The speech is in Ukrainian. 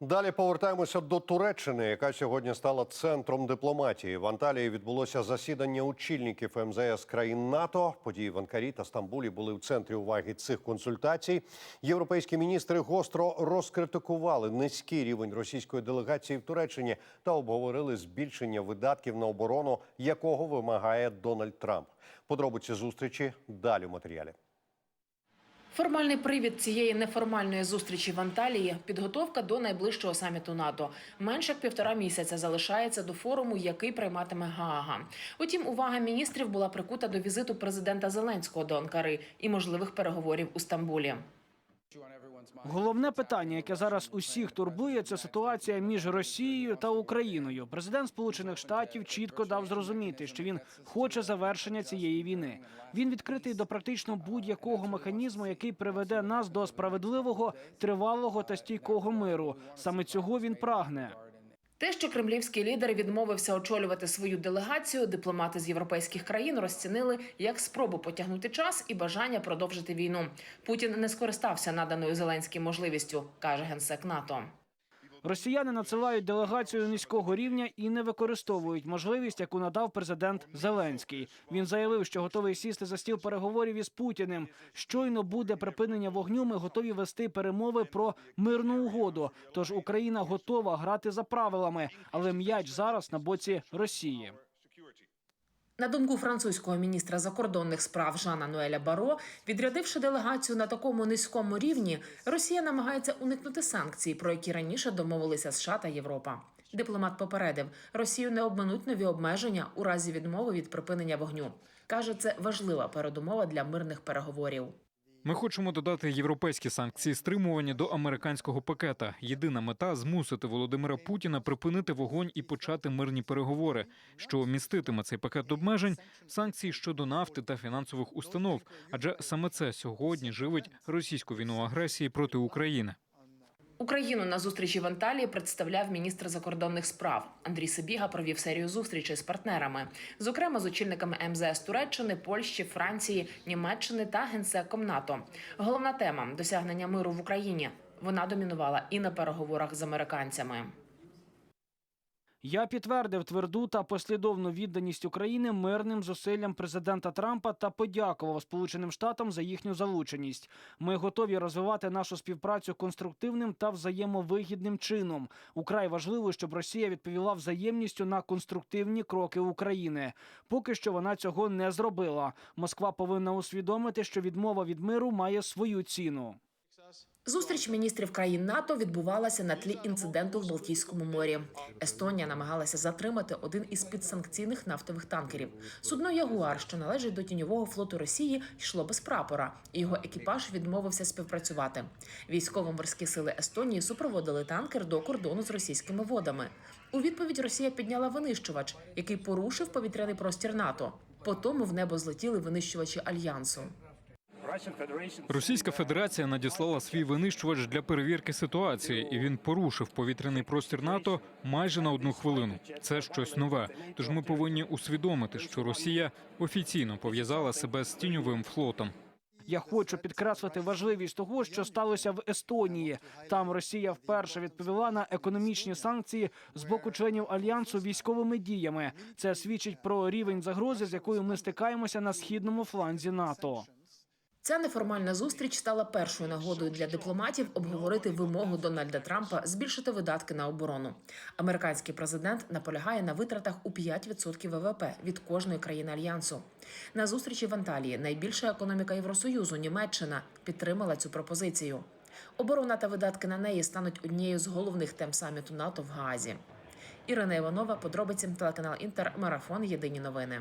Далі повертаємося до Туреччини, яка сьогодні стала центром дипломатії. В Анталії відбулося засідання очільників МЗС країн НАТО. Події в Анкарі та Стамбулі були в центрі уваги цих консультацій. Європейські міністри гостро розкритикували низький рівень російської делегації в Туреччині та обговорили збільшення видатків на оборону, якого вимагає Дональд Трамп. Подробиці зустрічі далі в матеріалі. Формальний привід цієї неформальної зустрічі в Анталії підготовка до найближчого саміту НАТО. Менше як півтора місяця залишається до форуму, який прийматиме Гаага. Утім, увага міністрів була прикута до візиту президента Зеленського до Анкари і можливих переговорів у Стамбулі. Головне питання, яке зараз усіх турбує, це ситуація між Росією та Україною. Президент Сполучених Штатів чітко дав зрозуміти, що він хоче завершення цієї війни. Він відкритий до практично будь-якого механізму, який приведе нас до справедливого, тривалого та стійкого миру. Саме цього він прагне. Те, що кремлівський лідер відмовився очолювати свою делегацію, дипломати з європейських країн розцінили як спробу потягнути час і бажання продовжити війну. Путін не скористався наданою Зеленським можливістю, каже генсек НАТО. Росіяни надсилають делегацію низького рівня і не використовують можливість, яку надав президент Зеленський. Він заявив, що готовий сісти за стіл переговорів із Путіним. Щойно буде припинення вогню. Ми готові вести перемови про мирну угоду. Тож Україна готова грати за правилами, але м'яч зараз на боці Росії. На думку французького міністра закордонних справ Жана Нуеля Баро, відрядивши делегацію на такому низькому рівні, Росія намагається уникнути санкцій, про які раніше домовилися США та Європа. Дипломат попередив, Росію не обминуть нові обмеження у разі відмови від припинення вогню. каже, це важлива передумова для мирних переговорів. Ми хочемо додати європейські санкції стримування до американського пакета. Єдина мета змусити Володимира Путіна припинити вогонь і почати мирні переговори, що міститиме цей пакет обмежень, санкції щодо нафти та фінансових установ. Адже саме це сьогодні живить російську війну агресії проти України. Україну на зустрічі в Анталії представляв міністр закордонних справ. Андрій Сибіга провів серію зустрічей з партнерами, зокрема з очільниками МЗС Туреччини, Польщі, Франції, Німеччини та генсеком НАТО. Головна тема досягнення миру в Україні. Вона домінувала і на переговорах з американцями. Я підтвердив тверду та послідовну відданість України мирним зусиллям президента Трампа та подякував Сполученим Штатам за їхню залученість. Ми готові розвивати нашу співпрацю конструктивним та взаємовигідним чином. Украй важливо, щоб Росія відповіла взаємністю на конструктивні кроки України. Поки що вона цього не зробила. Москва повинна усвідомити, що відмова від миру має свою ціну. Зустріч міністрів країн НАТО відбувалася на тлі інциденту в Балтійському морі. Естонія намагалася затримати один із підсанкційних нафтових танкерів. Судно Ягуар, що належить до тіньового флоту Росії, йшло без прапора, і його екіпаж відмовився співпрацювати. Військово-морські сили Естонії супроводили танкер до кордону з російськими водами. У відповідь Росія підняла винищувач, який порушив повітряний простір НАТО. По тому в небо злетіли винищувачі альянсу. Російська Федерація надіслала свій винищувач для перевірки ситуації, і він порушив повітряний простір НАТО майже на одну хвилину. Це щось нове. Тож ми повинні усвідомити, що Росія офіційно пов'язала себе з тіньовим флотом. Я хочу підкреслити важливість того, що сталося в Естонії. Там Росія вперше відповіла на економічні санкції з боку членів альянсу військовими діями. Це свідчить про рівень загрози, з якою ми стикаємося на східному фланзі НАТО. Ця неформальна зустріч стала першою нагодою для дипломатів обговорити вимогу Дональда Трампа збільшити видатки на оборону. Американський президент наполягає на витратах у 5% ВВП від кожної країни альянсу. На зустрічі в Анталії найбільша економіка Євросоюзу Німеччина підтримала цю пропозицію. Оборона та видатки на неї стануть однією з головних тем саміту НАТО в Гаазі. Ірина Іванова, подробиці телеканал Інтер, марафон Єдині новини.